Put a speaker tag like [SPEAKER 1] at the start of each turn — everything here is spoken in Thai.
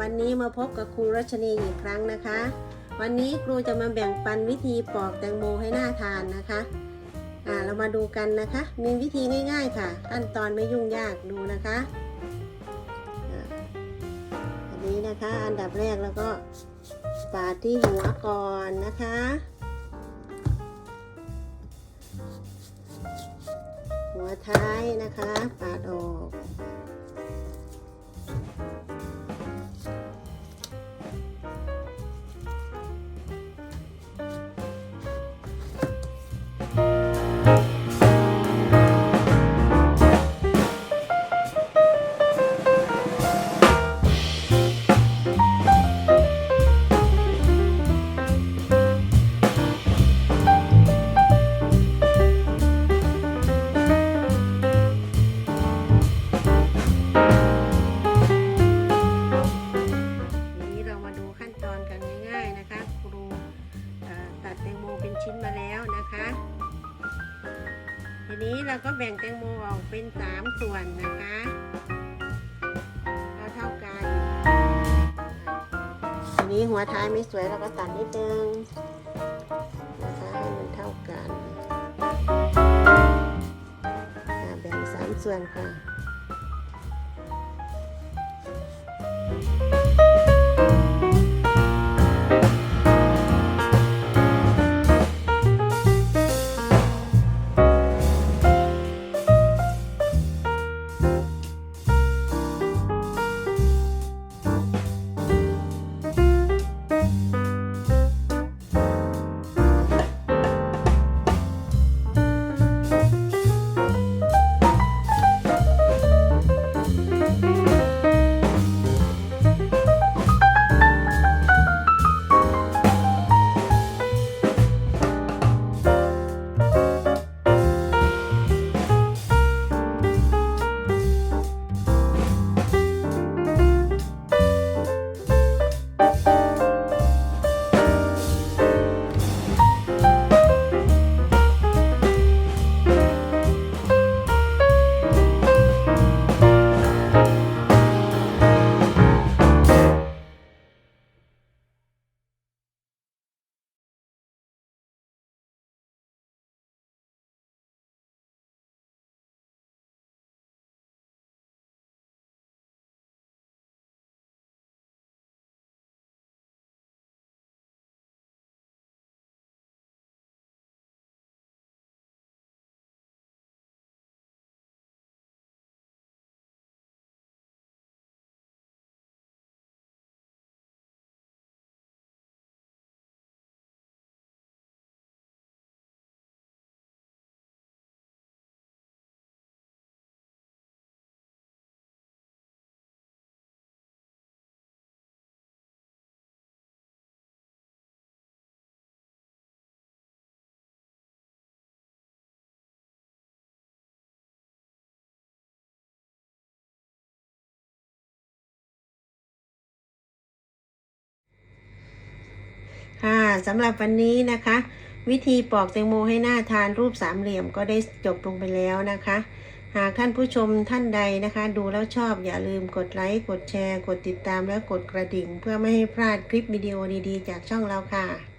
[SPEAKER 1] วันนี้มาพบกับครูรัชนีอีกครั้งนะคะ วันนี้ครูจะมาแบ่งปันวิธีปอกแตงโมให้น่าทานนะคะอ่าเรามาดูกันนะคะ มีวิธีง่าย ๆ ค่ะ ขั้นตอนไม่ยุ่งยากดูนะคะอันนี้นะคะอันดับแรกแล้วก็ปาดที่หัวก่อนนะคะหัวท้ายนะคะ ปาดออก นี้เราก็แบ่งแตงโมออกเป็นสามส่วนนะคะเท่าๆกันทีนี้หัวท้ายไม่สวยเราก็ตัดนิดนึงนะคะให้มันเท่ากันแบ่งสามส่วนค่ะ สำหรับวันนี้นะคะ วิธีปอกแตงโมให้หน้าทานรูปสามเหลี่ยมก็ได้จบลงไปแล้วนะคะ หากท่านผู้ชมท่านใดนะคะ ดูแล้วชอบอย่าลืมกดไลค์กดแชร์ กดติดตามและกดกระดิ่ง เพื่อไม่ให้พลาดคลิปวิดีโอดีๆ จากช่องเราค่ะ